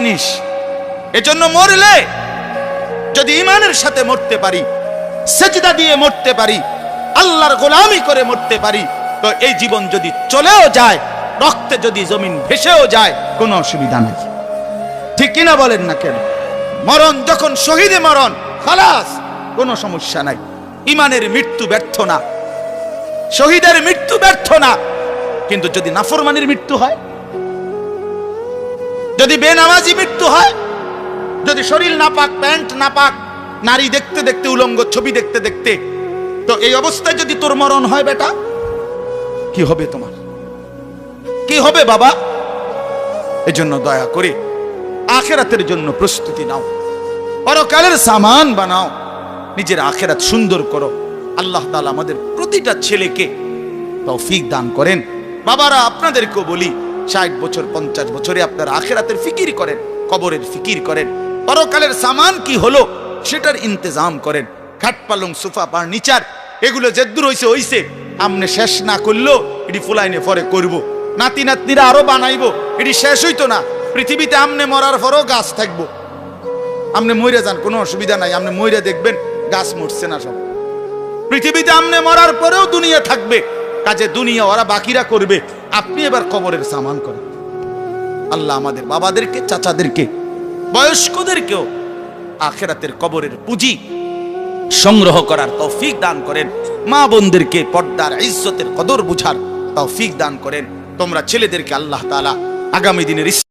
জিনিস। এজন্য মরলে যদি ইমানের সাথে মরতে পারি, সেজদা দিয়ে মরতে পারি, আল্লাহর গোলামি করে মরতে পারি, তো এই জীবন যদি চলেও যায়, রক্তে যদি জমিন ভেসেও যায়, কোনো অসুবিধা নাই। ঠিক কিনা বলেন না কেন? মরণ যখন শহীদে মরণ, খালাস, কোনো সমস্যা নাই। ইমানের মৃত্যু ব্যর্থ না। শহীদের মৃত্যু ব্যর্থ না। কিন্তু যদি নাফরমানির মৃত্যু হয় যদি বেনামাজি মৃত্যু হয়, যদি শরীর না পাক প্যান্ট না পাক নারী দেখতে দেখতে, উলঙ্গ ছবি দেখতে দেখতে, তো এই অবস্থায় যদি তোর মরণ হয় বেটা, কি হবে তোমার? কি হবে বাবা? এজন্য দয়া করে আখেরাতের জন্য প্রস্তুতি নাও। পরকালের সামান বানাও। নিজের আখেরাত সুন্দর করো। আল্লাহ তাআলা আমাদের প্রতিটা ছেলেকে তৌফিক দান করেন। বাবারা, আপনাদেরকেও বলি ষাট বছর, পঞ্চাশ বছরে আপনারা আখেরাতের ফিকির করেন, কবরের ফিকির করেন, পরকালের সামান কি হলো সেটার ইন্তজাম করেন। খাট পালং, সোফা ফার্নিচার এগুলো যেদূর হইছে হইছে। আমনে শেষ না করলেও এটি ফুলাইনে পরে করব। নাতি নাতনিরা আরও বানাইবো, এটি শেষ হইতো না। পৃথিবীতে আমনে মরার পরও গাছ থাকব। আপনি মইরে যান, কোনো অসুবিধা নাই আপনি মইরে দেখবেন গাছ মরছে না সব। পৃথিবীতে আমনে মরার পরেও দুনিয়া থাকবে, কাজে দুনিয়া ওরা বাকিরা করবে। আপনি এবার কবরের সামান করেন। আল্লাহ আমাদের বাবাদেরকে, চাচাদেরকে, বয়স্কদেরকেও আখেরাতের কবরের পুঁজি সংগ্রহ করার তৌফিক দান করেন। মা বোনদেরকে পর্দার ইজ্জতের কদর বুঝার তৌফিক দান করেন। তোমরা ছেলেদেরকে আল্লাহ তালা আগামী দিনের